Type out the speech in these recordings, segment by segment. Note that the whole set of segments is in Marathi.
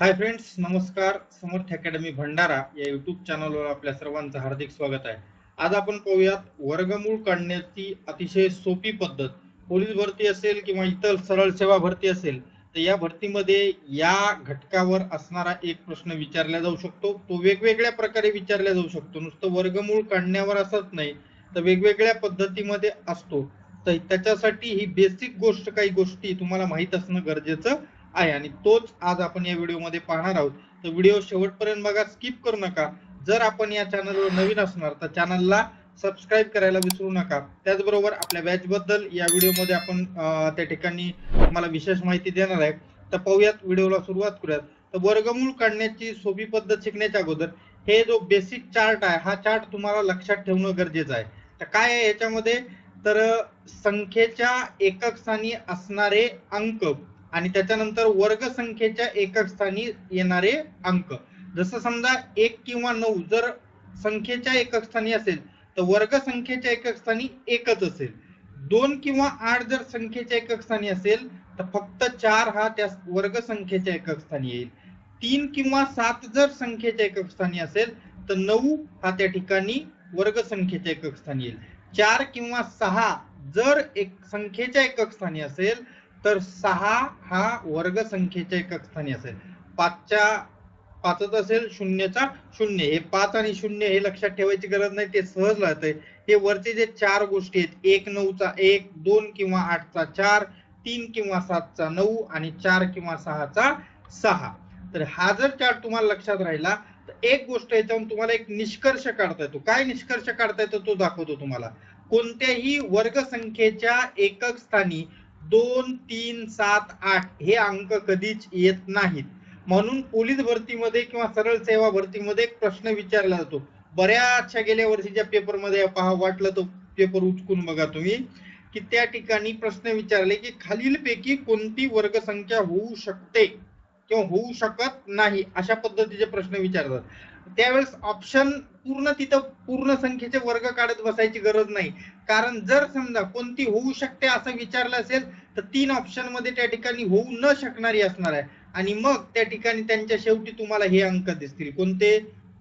हाय फ्रेंड्स नमस्कार. समर्थ अकॅडमी भंडारा या युट्यूब चॅनलवर आपल्या सर्वांचं हार्दिक स्वागत आहे. आज आपण पाहूयात वर्गमूळ काढण्याची अतिशय सोपी पद्धत. पोलीस भरती असेल किंवा इतर सरळ सेवा भरती असेल तर या भरतीमध्ये या घटकावर असणारा एक प्रश्न विचारला जाऊ शकतो. तो वेगवेगळ्या प्रकारे विचारला जाऊ शकतो. नुसतं वर्गमूळ काढण्यावर असत नाही तर वेगवेगळ्या पद्धतीमध्ये असतो. तर त्याच्यासाठी ही बेसिक गोष्ट काही गोष्टी तुम्हाला माहीत असणं गरजेचं आहे आणि तोच आज आपण या व्हिडिओमध्ये पाहणार आहोत. तर व्हिडिओ शेवटपर्यंत बघा स्किप करू नका. जर आपण या चॅनलवर नवीन असणार तर चॅनलला सबस्क्राईब करायला विसरू नका. त्याचबरोबर आपल्या बॅच बद्दल या व्हिडिओमध्ये आपण त्या ठिकाणी तुम्हाला विशेष माहिती देणार आहे. तर पाहूयात व्हिडिओला सुरुवात करूयात. तर वर्गमूळ काढण्याची सोपी पद्धत शिकण्याच्या अगोदर हे जो बेसिक चार्ट आहे हा चार्ट तुम्हाला लक्षात ठेवणं गरजेचं आहे. तर काय आहे याच्यामध्ये? तर संख्येच्या एकक स्थानी असणारे अंक. आणि त्याच्यानंतर वर्ग संख्येच्या एकक स्थानी येणारे अंक. जसं समजा एक किंवा नऊ जर संख्येच्या एकक स्थानी असेल तर वर्ग संख्येच्या एकक स्थानी एकच असेल. दोन किंवा आठ जर संख्येच्या एकक स्थानी असेल तर फक्त चार हा त्या वर्ग संख्येच्या एकक स्थानी येईल. तीन किंवा सात जर संख्येच्या एकक स्थानी असेल तर नऊ हा त्या ठिकाणी वर्ग संख्येच्या एकक स्थानी येईल. चार किंवा सहा जर एक संख्येच्या एकक स्थानी असेल तर सहा हा वर्ग संख्येच्या एकक स्थानी असेल. पाचच्या पाचच असेल शून्यचा शून्य. हे पाच आणि शून्य हे लक्षात ठेवायची गरज नाही ते सहज राहतंय हे वरचे जे चार गोष्टी आहेत एक नऊचा एक दोन किंवा आठचा चार तीन किंवा सातचा नऊ आणि चार किंवा सहाचा सहा. तर हा जर चार्ट तुम्हाला लक्षात राहिला तर एक गोष्ट याच्यावरून तुम्हाला एक निष्कर्ष काढता येतो. काय निष्कर्ष काढता येतो तो दाखवतो तुम्हाला. कोणत्याही वर्ग संख्येच्या एकक स्थानी दोन तीन सात आठ हे अंक कधीच येत नाहीत. म्हणून पोलीस भरतीमध्ये किंवा सरळ सेवा भरतीमध्ये एक प्रश्न विचारला जातो. बऱ्याचशा गेल्या वर्षीच्या पेपरमध्ये पहा वाटलं तो पेपर उचकून बघा तुम्ही की त्या ठिकाणी प्रश्न विचारले की खालीलपैकी कोणती वर्गसंख्या होऊ शकते किंवा होऊ शकत नाही अशा पद्धतीचे प्रश्न विचारतात. त्यावेळेस ऑप्शन पूर्ण तिथं पूर्ण संख्येचे वर्ग काढत बसायची गरज नाही. कारण जर समजा कोणती होऊ शकते असं विचारलं असेल तर तीन ऑप्शनमध्ये त्या ठिकाणी होऊ न शकणारी असणार आहे. आणि मग त्या ठिकाणी त्यांच्या शेवटी तुम्हाला हे अंक दिसतील. कोणते?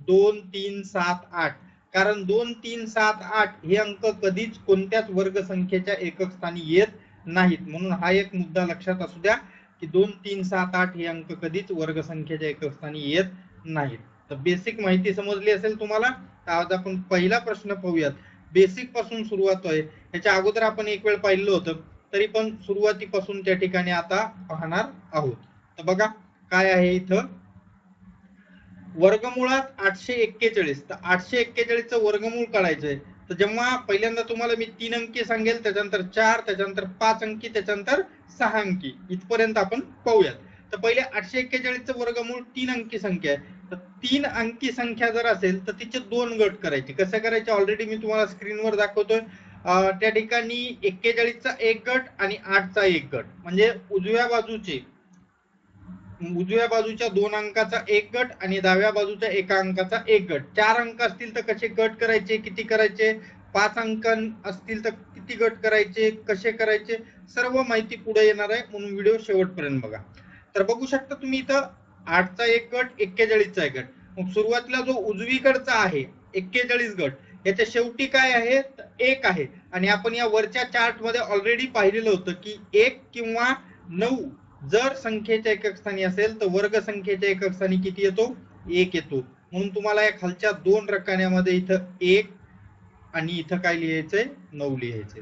दोन तीन सात आठ. कारण दोन तीन सात आठ हे अंक कधीच कोणत्याच वर्ग संख्येच्या एकक स्थानी येत नाहीत. म्हणून हा एक मुद्दा लक्षात असू द्या की दोन तीन सात आठ हे अंक कधीच वर्ग संख्येच्या एकक स्थानी येत नाहीत. तर बेसिक माहिती समजली असेल तुम्हाला तर आज आपण पहिला प्रश्न पाहूयात. बेसिकपासून सुरुवात आहे याच्या अगोदर आपण एक वेळ पाहिलं होतं तरी पण सुरुवातीपासून त्या ठिकाणी आता पाहणार आहोत. तर बघा काय आहे इथं? वर्गमुळात आठशे एक्केचाळीस. तर आठशे एक्केचाळीसचं वर्गमूळ काढायचंय. तर जेव्हा पहिल्यांदा तुम्हाला मी तीन अंकी सांगेल त्याच्यानंतर चार त्याच्यानंतर पाच अंकी त्याच्यानंतर सहा अंकी. इथपर्यंत आपण पाहूयात. तर पहिले आठशे एक्केचाळीसचं वर्गमूळ तीन अंकी संख्या आहे. तर तीन अंकी संख्या जर असेल तर तिचे दोन गट करायचे. कसं करायचे? ऑलरेडी मी तुम्हाला स्क्रीनवर दाखवतोय. त्या ठिकाणी एक्केचाळीसचा एक गट आणि आठचा एक गट. म्हणजे उजव्या बाजूचे उजव्या बाजूच्या दोन अंकाचा एक गट आणि डाव्या बाजूच्या एका अंकाचा एक गट. चार अंक असतील तर कसे गट करायचे? किती करायचे? पाच अंक असतील तर किती गट करायचे? कसे करायचे? सर्व माहिती पुढे येणार आहे. म्हणून व्हिडिओ शेवटपर्यंत बघा. तर बघू शकता तुम्ही इथं आठचा एक गट एक्केचाळीसचा एक गट. मग सुरुवातीला जो उजवीकडचा आहे एक्केचाळीस गट याच्या शेवटी काय आहे? एक आहे. आणि आपण या वरच्या चार्टमध्ये ऑलरेडी पाहिलेलं होतं की एक किंवा नऊ जर संख्येच्या एकक स्थानी असेल तर वर्ग संख्येच्या एकक स्थानी किती येतो? एक येतो. म्हणून तुम्हाला या खालच्या दोन रकान्यामध्ये इथं एक आणि इथं काय लिहायचंय? नऊ लिहायचंय.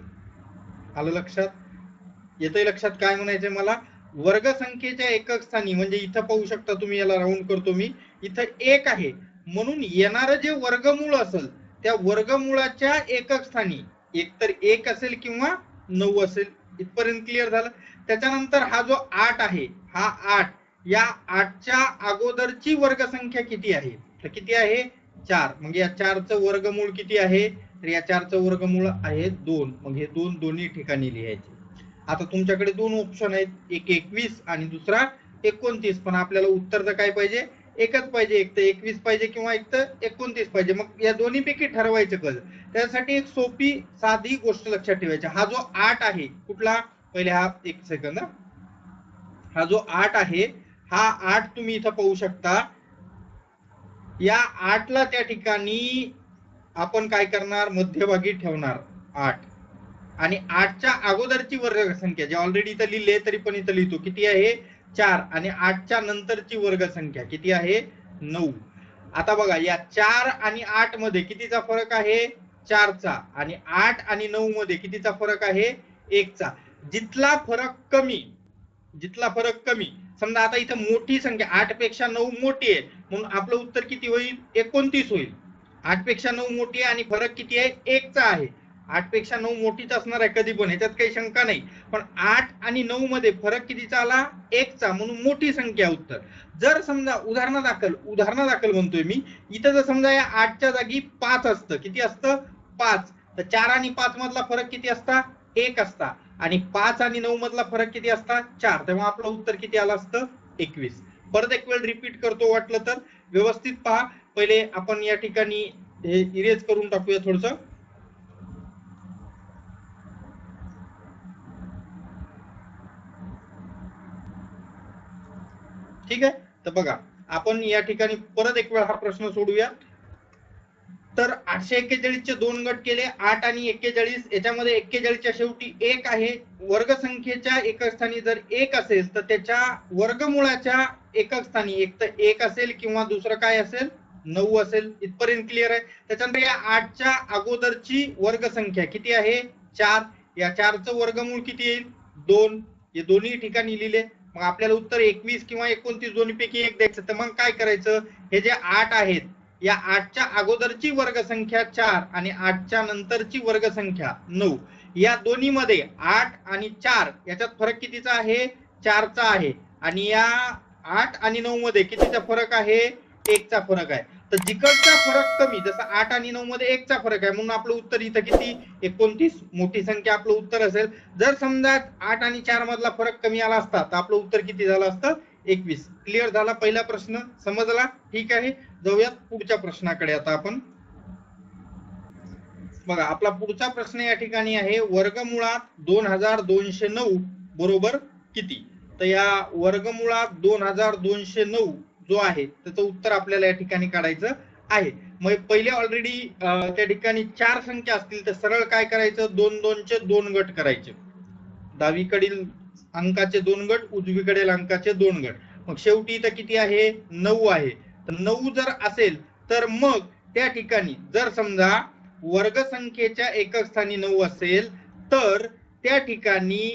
आलं लक्षात? येतंय लक्षात? काय म्हणायचंय मला? वर्ग संख्येच्या एकक स्थानी म्हणजे इथं पाहू शकता तुम्ही याला राऊंड करतो मी. इथं एक आहे. म्हणून येणारं जे वर्गमूळ असेल त्या वर्गमुळाच्या एकक स्थानी एकतर एक असेल किंवा नऊ असेल इथपर्यंत क्लिअर झालं. त्याच्यानंतर हा जो आठ आहे हा आठ या आठच्या अगोदरची वर्गसंख्या किती आहे? तर किती आहे? चार. म्हणजे या चारचं वर्गमूळ किती आहे? तर या चारचं वर्गमूळ आहे दोन. मग हे दोन दोन्ही ठिकाणी लिहायचे. आता तुमच्याकडे दोन ऑप्शन आहेत. एक एकवीस आणि दुसरा एकोणतीस. पण आपल्याला उत्तर तर काय पाहिजे? एकच पाहिजे. एक तर एकवीस पाहिजे किंवा एक तर एकोणतीस पाहिजे. मग या दोन्ही पैकी ठरवायचं कसं त्यासाठी एक सोपी साधी गोष्ट लक्षात ठेवायची. हा जो आठ आहे कुठला? पहिले हा एक सेकंद हा जो आठ आहे हा आठ तुम्ही इथं पाहू शकता. या आठला त्या ठिकाणी आपण काय करणार? मध्यभागी ठेवणार आठ. आणि आठच्या अगोदरची वर्ग संख्या जे ऑलरेडी इथं लिहिले तरी पण इथं लिहितो किती आहे? चार. आणि आठच्या नंतरची वर्ग संख्या किती आहे? नऊ. आता बघा या चार आणि आठमध्ये कितीचा फरक आहे? चारचा. आणि आठ आणि नऊ मध्ये कितीचा फरक आहे? एकचा. जिथला फरक कमी जिथला फरक कमी समजा आता इथं मोठी संख्या आठपेक्षा नऊ मोठी आहे म्हणून आपलं उत्तर किती होईल? एकोणतीस होईल. आठपेक्षा नऊ मोठी आहे आणि फरक किती आहे? एकचा आहे. आठपेक्षा नऊ मोठीच असणार आहे कधी पण ह्याच्यात काही शंका नाही. पण आठ आणि नऊ मध्ये फरक कितीचा आला एकचा म्हणून मोठी संख्या उत्तर. जर समजा उदाहरणादाखल उदाहरणादाखल म्हणतोय मी इथं जर समजा या आठच्या जागी पाच असतं किती असतं? पाच. तर चार आणि पाच मधला फरक किती असता? एक असता. आणि पाच आणि नऊ मधला फरक किती असता? चार. तेव्हा आपलं उत्तर किती आलं असतं? एकवीस. परत एक वेळ रिपीट करतो वाटलं तर. व्यवस्थित पहा. पहिले आपण या ठिकाणी हे इरेज करून टाकूया थोडस. ठीक आहे? तर बघा आपण या ठिकाणी परत एक वेळ हा प्रश्न सोडूया. तर आठशे एक्केचाळीसचे दोन गट केले आठ आणि एक्केचाळीस. याच्यामध्ये एक्केचाळीसच्या शेवटी एक आहे. वर्गसंख्येच्या एकक स्थानी जर एक असेल तर त्याच्या वर्गमुळाच्या एकक स्थानी एक तर एक असेल किंवा दुसरं काय असेल? नऊ असेल. इथपर्यंत क्लिअर आहे. त्याच्यानंतर या आठच्या अगोदरची वर्गसंख्या किती आहे? चार. या चारचं वर्गमूळ किती येईल? दोन. हे दोन्ही ठिकाणी लिहिले. मग आपल्याला उत्तर एकवीस किंवा एकोणतीस दोन्हीपैकी एक द्यायचं. तर मग काय करायचं? हे जे आठ आहेत या आठच्या अगोदरची वर्गसंख्या चार आणि आठच्या नंतरची वर्गसंख्या नऊ. या दोन्ही मध्ये आठ आणि चार याच्यात फरक कितीचा आहे? चारचा आहे. आणि या आठ आणि नऊ मध्ये कितीचा फरक आहे? एकचा फरक आहे. तर जिकडचा फरक कमी जसं आठ आणि नऊ मध्ये एकचा फरक आहे म्हणून आपलं उत्तर इथं किती? एकोणतीस. मोठी संख्या आपलं उत्तर असेल. जर समजा आठ आणि चार मधला फरक कमी आला असता तर आपलं उत्तर किती झालं असतं? एकवीस. क्लिअर झाला पहिला प्रश्न? समजला? ठीक आहे. जाऊयात पुढच्या प्रश्नाकडे आता आपण. बघा आपला पुढचा प्रश्न या ठिकाणी आहे वर्गमुळात दोन हजार दोनशे नऊ बरोबर किती? तर या वर्गमुळात दोन हजार दोनशे नऊ जो आहे त्याचं उत्तर आपल्याला या ठिकाणी काढायचं आहे. मग पहिले ऑलरेडी त्या ठिकाणी चार संख्या असतील तर सरळ काय करायचं? दोन दोनचे दोन गट करायचे. डावीकडील अंकाचे दोन गट उजवीकडील अंकाचे दोन गट. मग शेवटी इथं किती आहे? नऊ आहे. तर नऊ जर असेल तर मग त्या ठिकाणी जर समजा वर्गसंख्येच्या एकक स्थानी नऊ असेल तर त्या ठिकाणी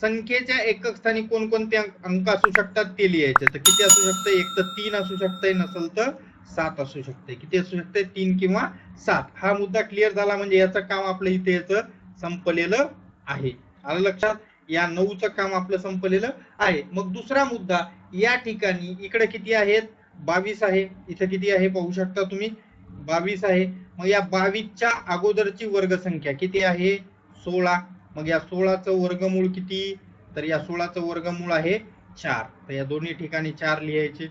संख्येच्या एकक स्थानी कोणकोणते अंक अंक असू शकतात ते लिहायचे. तर किती असू शकतं? एक तर तीन असू शकतंय नसेल तर सात असू शकते किती असू शकते तीन किंवा सात. हा मुद्दा क्लिअर झाला म्हणजे याचं काम आपलं इथे याचं संपलेलं आहे. आलं लक्षात? या नऊचं काम आपलं संपलेलं आहे. मग दुसरा मुद्दा या ठिकाणी इकडे किती आहेत? बावीस आहे. इथे किती आहे? पाहू शकता तुम्ही. बावीस आहे. मग या बावीसच्या अगोदरची वर्गसंख्या किती आहे? सोळा. मग या सोळाचं वर्गमूळ किती? तर या सोळाचं वर्गमूळ आहे चार. तर या दोन्ही ठिकाणी चार लिहायचे.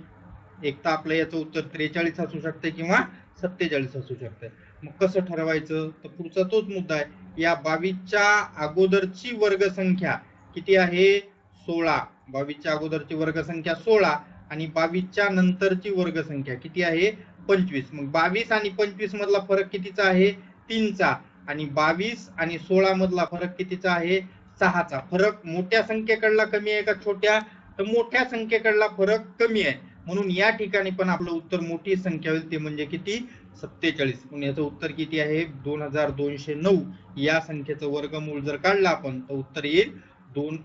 एक तर आपलं याचं उत्तर त्रेचाळीस असू शकते किंवा सत्तेचाळीस असू शकते. मग कसं ठरवायचं? तर पुढचा तोच मुद्दा आहे. या बावीसच्या अगोदरची वर्गसंख्या किती आहे? सोळा. बावीसच्या अगोदरची वर्गसंख्या सोळा आणि बावीसच्या नंतरची वर्गसंख्या किती आहे? पंचवीस. मग बावीस आणि पंचवीस मधला फरक कितीचा आहे? तीनचा. आणि बावीस आणि सोळा मधला फरक कितीचा आहे? सहाचा. फरक मोठ्या संख्येकडला कमी आहे का छोट्या? तर मोठ्या संख्येकडला फरक कमी आहे. म्हणून या ठिकाणी पण आपलं उत्तर मोठी संख्या होईल. ते म्हणजे किती? सत्तेचाळीस. याचं उत्तर किती आहे? दोन हजार दोनशे नऊ. या संख्येचं वर्गमूळ जर काढलं आपण तर उत्तर येईल दोन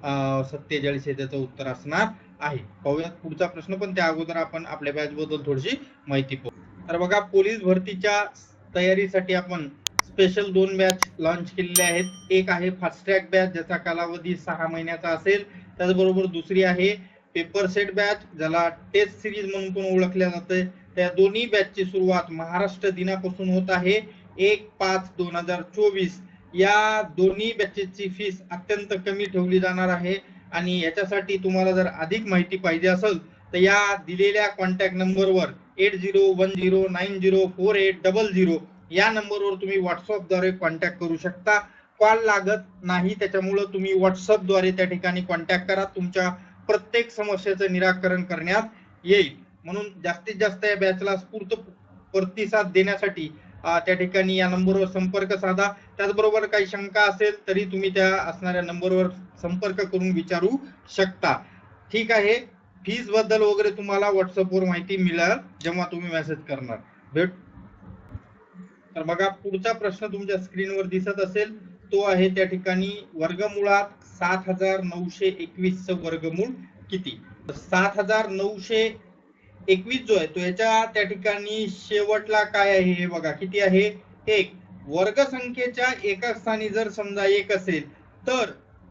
सत्तेचाळीस हे त्याचं उत्तर असणार आहे. पाहूयात पुढचा प्रश्न पण. त्या अगोदर आपण आपल्या बॅच बद्दल थोडीशी माहिती पाहू. तर बघा पोलीस भरतीच्या तयारीसाठी आपण स्पेशल दोन बॅच लॉन्च केलेले आहेत. एक आहे फास्ट ट्रॅक बॅच ज्याचा कालावधी सहा महिन्याचा असेल. त्याचबरोबर दुसरी आहे पेपर सेट बॅच ज्याला टेस्ट सिरीज म्हणून पण ओळखल्या जाते त्या दोन्ही बॅचची सुरुवात महाराष्ट्र दिनापासून होत आहे. एक पाच दोन हजार चोवीस. या दोन्ही बॅचेसची फीस अत्यंत कमी ठेवली जाणार आहे. आणि याच्यासाठी तुम्हाला जर अधिक माहिती पाहिजे असेल तर या दिलेल्या कॉन्टॅक्ट नंबरवर eight zero one zero nine zero four eight double zero या नंबरवर तुम्ही व्हॉट्सअपद्वारे कॉन्टॅक्ट करू शकता. कॉल लागत नाही त्याच्यामुळं तुम्ही व्हॉट्सअपद्वारे त्या ठिकाणी कॉन्टॅक्ट करा. तुमच्या प्रत्येक समस्येचं निराकरण करण्यात येईल. म्हणून जास्तीत जास्त या बॅचला स्फूर्त प्रतिसाद देण्यासाठी त्या ठिकाणी या नंबरवर संपर्क साधा. त्याचबरोबर काही शंका असेल तरी तुम्ही त्या असणाऱ्या नंबरवर संपर्क करून विचारू शकता. ठीक आहे. फीजबद्दल वगैरे तुम्हाला व्हॉट्सअपवर माहिती मिळेल जेव्हा तुम्ही मेसेज करणार. भेट तर बघा पुढचा प्रश्न तुमच्या स्क्रीनवर दिसत असेल तो आहे त्या ठिकाणी वर्गमुळात सात हजार नऊशे एकवीस च वर्गमूळ किती? सात हजार नऊशे एकवीस जो आहे तो याच्या त्या ठिकाणी शेवटला काय आहे हे बघा किती आहे? एक. वर्ग संख्येच्या एकक स्थानी जर समजा एक असेल तर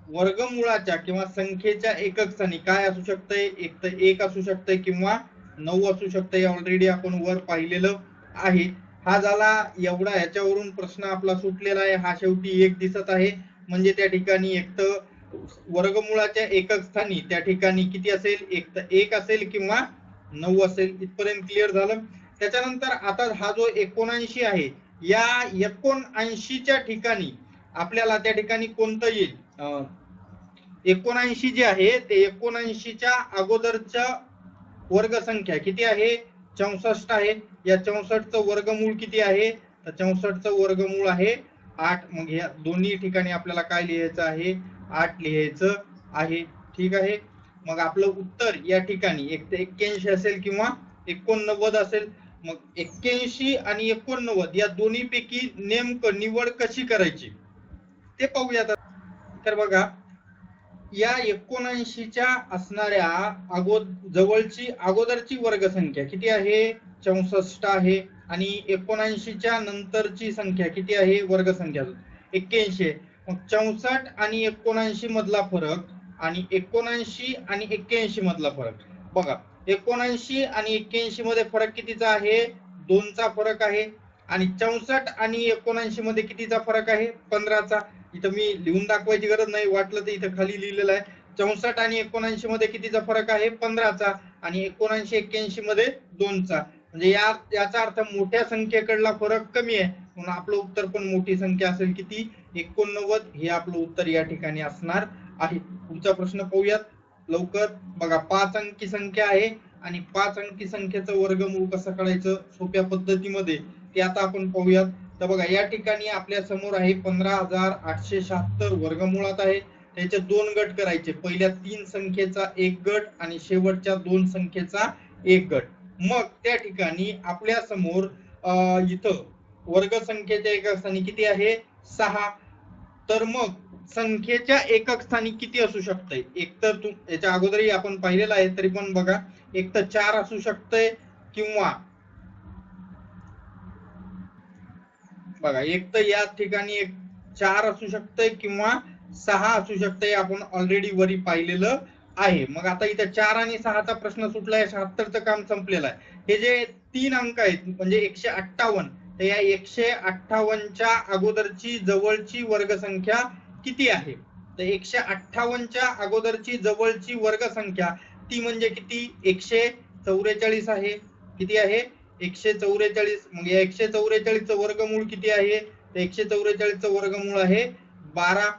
वर्गमुळाच्या किंवा संख्येच्या एकक स्थानी काय असू शकतंय? एक तर एक असू शकतंय किंवा नऊ असू शकतंय ऑलरेडी आपण वर पाहिलेलं आहे. हा झाला एवढा ह्याच्यावरून प्रश्न आपला सुटलेला आहे. हा शेवटी एक दिसत आहे. म्हणजे त्या ठिकाणी एक तर वर्गमुळाच्या एकक स्थानी त्या ठिकाणी किती असेल? एक तर एक असेल किंवा नऊ असेल. इथपर्यंत क्लिअर झालं. त्याच्यानंतर आता हा जो एकोणऐंशी आहे या एकोणऐंशीच्या ठिकाणी आपल्याला त्या ठिकाणी कोणतं येईल? अं, एकोणऐंशी जे आहे ते एकोणऐंशीच्या अगोदरच्या वर्गसंख्या किती आहे? चौसष्ट आहे. या चौसष्टचं वर्गमूळ किती आहे? तर चौसष्टचं वर्गमूळ आहे आठ. मग या दोन्ही ठिकाणी आपल्याला काय लिहायचं आहे? आठ लिहायचं आहे. ठीक आहे? मग आपलं उत्तर या ठिकाणी एक ते एक्क्याऐंशी असेल किंवा एकोणनव्वद असेल. मग एक्क्याऐंशी आणि एकोणनव्वद या दोन्ही पैकी नेमकं निवड कशी करायची? ते पाहूया तर बघा या एकोणऐंशीच्या असणाऱ्या अगो जवळची अगोदरची वर्गसंख्या किती आहे? चौसष्ट आहे. आणि एकोणऐंशीच्या नंतरची संख्या किती आहे? वर्गसंख्या एक्क्याऐंशी आहे. मग चौसष्ट आणि एकोणऐंशी मधला फरक आणि एकोणऐंशी आणि एक्क्याऐंशी मधला फरक. बघा एकोणऐंशी आणि एक्क्याऐंशी मध्ये फरक कितीचा आहे? दोनचा फरक आहे. आणि चौसष्ट आणि एकोणऐंशी मध्ये कितीचा फरक आहे? पंधराचा. इथं मी लिहून दाखवायची गरज नाही. वाटलं तर इथं खाली लिहिलेलं आहे. चौसष्ट आणि एकोणऐंशी मध्ये कितीचा फरक आहे? पंधराचा आणि एकोणऐंशी एक्क्याऐंशी मध्ये दोनचा. म्हणजे या याचा अर्थ मोठ्या संख्येकडला फरक कमी आहे. म्हणून आपलं उत्तर पण मोठी संख्या असेल किती? एकोणनव्वद हे आपलं उत्तर या ठिकाणी असणार आहे. पुढचा प्रश्न पाहूयात. लवकर बघा पाच अंकी संख्या आहे आणि पाच अंकी संख्येचं वर्गमूळ कसं काढायचं? सोप्या पद्धतीमध्ये. ते आता आपण पाहूयात. तर बघा या ठिकाणी आपल्यासमोर आहे पंधरा हजार आठशे शहात्तर वर्गमुळात आहे. त्याचे दोन गट करायचे. पहिल्या तीन संख्येचा एक गट आणि शेवटच्या दोन संख्येचा एक गट. मग त्या ठिकाणी आपल्यासमोर इथं वर्ग संख्येच्या एकक स्थानी किती आहे? सहा. तर मग संख्येच्या एकक स्थानी किती असू शकतंय? एक तर तू याच्या अगोदरही आपण पाहिलेलं आहे तरी पण बघा एक तर चार असू शकतंय किंवा बघा एक तर या ठिकाणी एक चार असू शकतंय किंवा सहा असू शकतंय आपण ऑलरेडी वरी पाहिलेलं आहे. मग आता इथं चार आणि सहाचा प्रश्न सुटलाय शहात्तरचं काम संपलेलं आहे. हे जे तीन अंक आहेत म्हणजे एकशे अठ्ठावन्न तर या एकशे अठ्ठावन्नच्या अगोदरची जवळची वर्गसंख्या किती आहे? तर एकशे अठ्ठावन्नच्या अगोदरची जवळची वर्गसंख्या ती म्हणजे किती? एकशे चौवेचाळीस आहे. किती आहे? एकशे चौवेचाळीस मग या एकशे चौवेचाळीसचं वर्गमूळ किती आहे? तर एकशे चौवेचाळीसचं वर्गमूळ आहे बारा.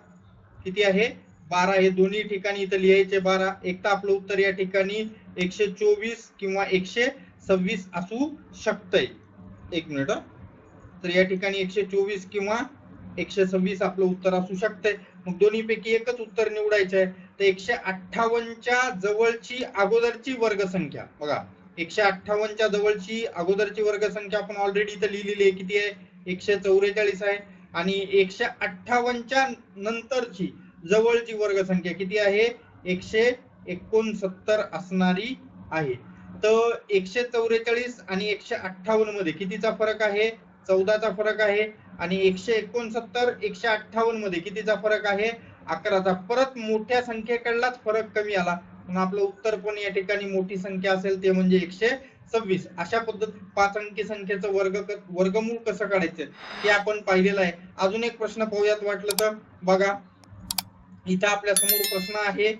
किती आहे? बारा. हे दोन्ही ठिकाणी इथं लिहायचे बारा. एक तर आपलं उत्तर या ठिकाणी एकशे चोवीस किंवा एकशे सव्वीस असू शकतंय. एक मिनिट तर या ठिकाणी एकशे चोवीस किंवा एकशे सव्वीस आपलं उत्तर असू शकतंय. मग दोन्ही पैकी एकच उत्तर निवडायचं आहे तर एकशे अठ्ठावन्नच्या जवळची अगोदरची वर्गसंख्या. बघा. एकशे अठ्ठावन्नच्या जवळची अगोदरची वर्गसंख्या आपण ऑलरेडी इथं लिहिलेली आहे. किती आहे? एकशे चौवेचाळीस आहे. आणि एकशे अठ्ठावन्नच्या नंतरची जवळची वर्गसंख्या किती आहे? एकशे एकोणसत्तर असणारी आहे. तर एकशे चौवेचाळीस आणि एकशे अठ्ठावन्नमध्ये कितीचा फरक आहे? चौदाचा फरक आहे. आणि एकशे एकोणसत्तर एकशे अठ्ठावन्नमध्ये कितीचा फरक आहे? अकराचा. परत मोठ्या संख्येकडलाच फरक कमी आला. आपलं उत्तर पण या ठिकाणी मोठी संख्या असेल ते म्हणजे एकशे सव्वीस. अशा पद्धतीत पाच अंकी संख्येचं वर्ग वर्गमूळ कसं काढायचं हे आपण पाहिलेलं आहे. अजून एक प्रश्न पाहूयात वाटलं तर. बघा इथं आपल्यासमोर प्रश्न आहे.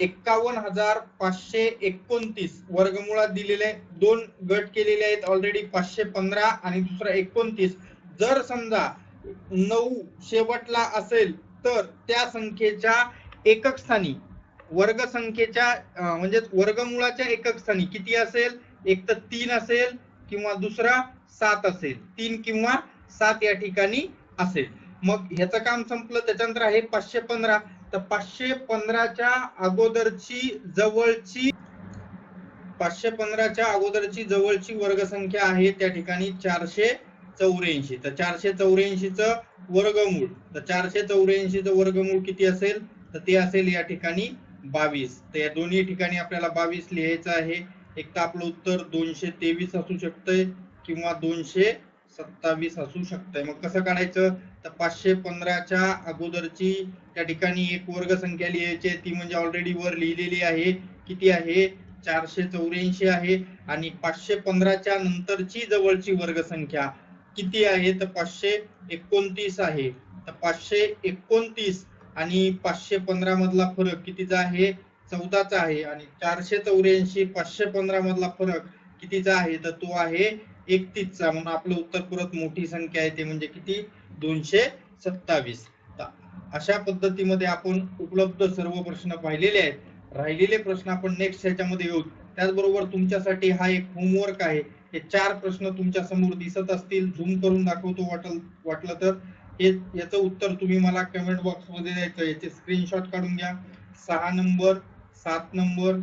एक्कावन्न हजार पाचशे एकोणतीस वर्गमुळात दिलेले दोन गट केलेले आहेत ऑलरेडी पाचशे पंधरा आणि दुसरा एकोणतीस. जर समजा नऊ शेवटला असेल तर त्या संख्येच्या एकक स्थानी वर्ग संख्येच्या अं, म्हणजेच वर्गमुळाच्या एकक स्थानी किती असेल? एक तर तीन असेल किंवा दुसरा सात असेल. तीन किंवा सात या ठिकाणी असेल. मग ह्याचं काम संपलं त्याच्यानंतर आहे पाचशे पंधरा. तर पाचशे पंधराच्या अगोदरची जवळची पाचशे पंधराच्या अगोदरची जवळची वर्गसंख्या आहे त्या ठिकाणी चारशे चौऱ्याऐंशी. तर चारशे चौऱ्याऐंशीच वर्गमूळ. तर चारशे चौऱ्याऐंशीच वर्गमूळ किती असेल? तर ते असेल या ठिकाणी बावीस. तर या दोन्ही ठिकाणी आपल्याला बावीस लिहायचं आहे. एक तर आपलं उत्तर दोनशे तेवीस असू शकतंय किंवा दोनशे सत्तावीस असू शकतंय. मग कसं काढायचं? तर पाचशे पंधराच्या अगोदरची त्या ठिकाणी एक वर्ग संख्या लिहायची आहे. ती म्हणजे ऑलरेडी वर लिहिलेली आहे. किती आहे? चारशे चौऱ्याऐंशी आहे. आणि पाचशे पंधराच्या नंतरची जवळची वर्ग संख्या किती आहे? तर पाचशे एकोणतीस आहे. तर पाचशे एकोणतीस आणि पाचशे पंधरा मधला फरक कितीचा आहे? चौदाचा आहे. आणि चारशे चौऱ्याऐंशी पाचशे पंधरा मधला फरक कितीचा आहे? तर तो आहे एकतीसचा. म्हणून आपलं उत्तर परत मोठी संख्या आहे. ते म्हणजे किती? दोनशे सत्तावीस. अशा पद्धतीमध्ये आपण उपलब्ध सर्व प्रश्न पाहिलेले आहेत. राहिलेले प्रश्न आपण नेक्स्ट ह्याच्यामध्ये येऊ. त्याचबरोबर तुमच्यासाठी हा एक होमवर्क आहे. हे चार प्रश्न तुमच्यासमोर दिसत असतील. झूम करून दाखवतो वाटल वाटलं तर. हे याचं उत्तर तुम्ही मला कमेंट बॉक्समध्ये द्यायचं याचे स्क्रीनशॉट काढून घ्या. सहा नंबर सात नंबर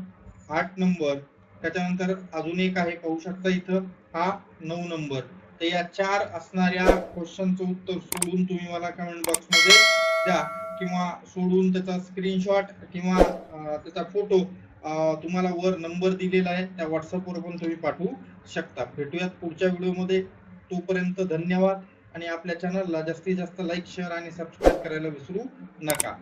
आठ नंबर. त्याच्यानंतर अजून एक आहे पाहू शकता इथं. हा नऊ नंबर. तर या चार असणाऱ्या क्वेश्चनचं उत्तर सोडून तुम्ही मला कमेंट बॉक्समध्ये द्या. किंवा सोडून त्याचा स्क्रीनशॉट किंवा त्याचा फोटो तुम्हाला वर नंबर दिलेला आहे त्या व्हॉट्सअपवर पण तुम्ही पाठवू शकता. भेटूयात पुढच्या व्हिडिओमध्ये तोपर्यंत धन्यवाद आणि आपल्या चॅनलला जास्तीत जास्त लाईक शेअर आणि सबस्क्राईब करायला विसरू नका.